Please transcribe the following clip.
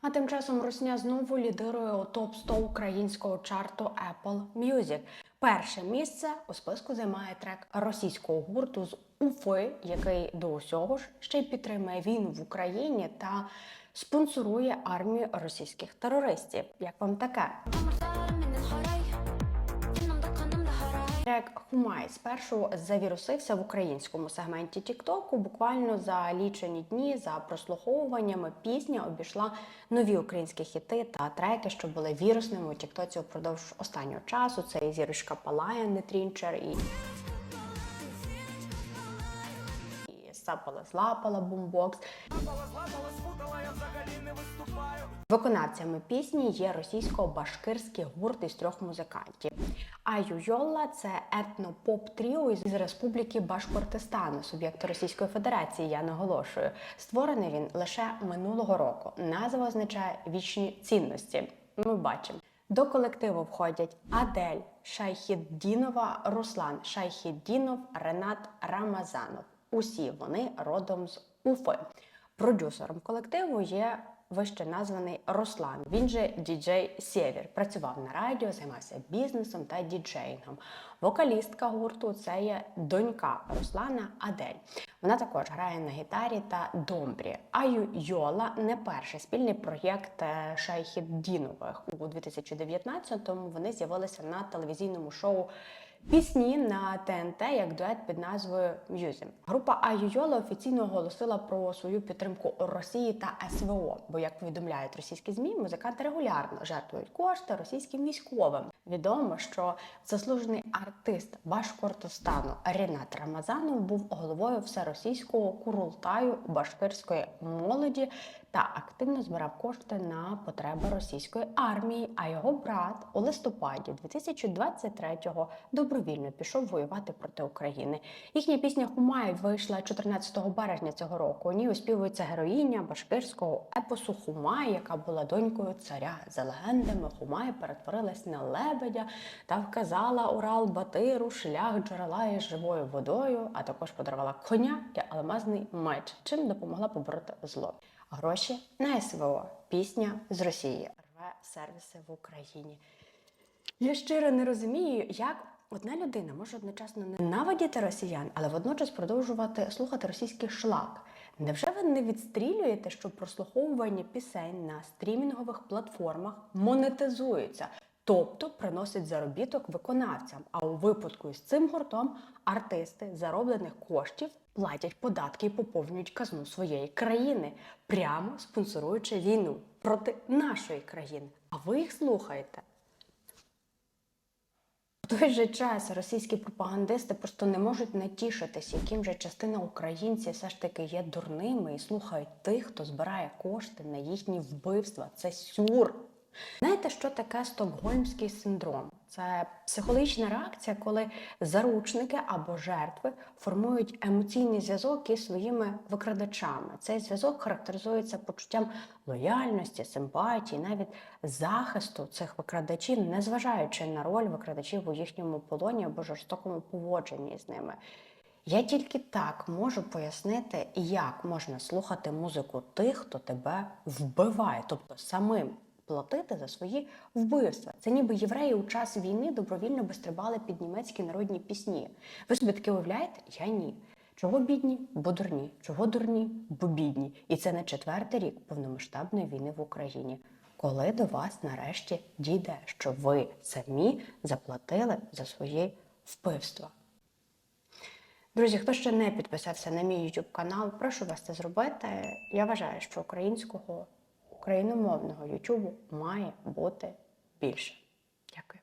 А тим часом Русня знову лідирує у топ 100 українського чарту Apple Music. Перше місце у списку займає трек російського гурту з Уфи, який до усього ж ще й підтримує війну в Україні та спонсорує армію російських терористів. Як вам таке? Трек Хумай спершу завірусився в українському сегменті Тіктоку. Буквально за лічені дні за прослуховуваннями пісня обійшла нові українські хіти та треки, що були вірусними у Тіктоці упродовж останнього часу. Це і зірочка Палає, не сапала злапала бумбокс. Виконавцями пісні є російсько-башкирський гурт із трьох музикантів. Аю Йолла це етно-поп тріо із Республіки Башкортостан, суб'єкт Російської Федерації. Я наголошую. Створений він лише минулого року. Назва означає вічні цінності. Ми бачимо. До колективу входять Адель Шайхіддінова, Руслан Шайхіддінов, Ренат Рамазанов. Усі вони родом з Уфи. Продюсером колективу є вище названий Руслан. Він же діджей Сєвєр. Працював на радіо, займався бізнесом та діджеїнгом. Вокалістка гурту це є донька Руслана Адель. Вона також грає на гітарі та домбрі. Аю Йола не перший спільний проєкт е, Шайхіддінових. У 2019-му вони з'явилися на телевізійному шоу Пісні на ТНТ як дует під назвою М'юзі. Група Аюйола офіційно оголосила про свою підтримку Росії та СВО. Бо, як повідомляють російські змі, музиканти регулярно жертвують кошти російським військовим. Відомо, що заслужений артист Башкортостану Рінат Рамазанов був головою всеросійського курултаю башкирської молоді та активно збирав кошти на потреби російської армії. А його брат у листопаді 2023-го добровільно пішов воювати проти України. Їхня пісня Хумай вийшла 14 березня цього року. У ній оспівується героїня башкирського епосу Хумай, яка була донькою царя. За легендами, Хумай перетворилась на лебедя та вказала Урал Батиру шлях джерела із живою водою, а також подарувала коня і алмазний меч, чим допомогла побороти зло. Гроші на СВО. Пісня з Росії рве сервіси в Україні. Я щиро не розумію, як одна людина може одночасно ненавидіти росіян, але водночас продовжувати слухати російський шлак. Невже ви не відстрілюєте, що прослуховування пісень на стрімінгових платформах монетизується? Тобто приносить заробіток виконавцям. А у випадку з цим гуртом артисти зароблених коштів платять податки і поповнюють казну своєї країни, прямо спонсоруючи війну проти нашої країни. А ви їх слухаєте? В той же час російські пропагандисти просто не можуть натішитись, яким же частина українців все ж таки є дурними і слухають тих, хто збирає кошти на їхні вбивства. Це сюр. Знаєте, що таке стокгольмський синдром? Це психологічна реакція, коли заручники або жертви формують емоційний зв'язок із своїми викрадачами. Цей зв'язок характеризується почуттям лояльності, симпатії, навіть захисту цих викрадачів, незважаючи на роль викрадачів у їхньому полоні або жорстокому поводженні з ними. Я тільки так можу пояснити, як можна слухати музику тих, хто тебе вбиває, тобто самим платити за свої вбивства. Це ніби євреї у час війни добровільно би стрибали під німецькі народні пісні. Ви собі таке уявляєте? Я ні. Чого бідні? Бо дурні. Чого дурні? Бо бідні. І це не четвертий рік повномасштабної війни в Україні. Коли до вас нарешті дійде, що ви самі заплатили за свої вбивства. Друзі, хто ще не підписався на мій YouTube канал, прошу вас це зробити. Я вважаю, що українського україномовного Ютубу має бути більше. Дякую.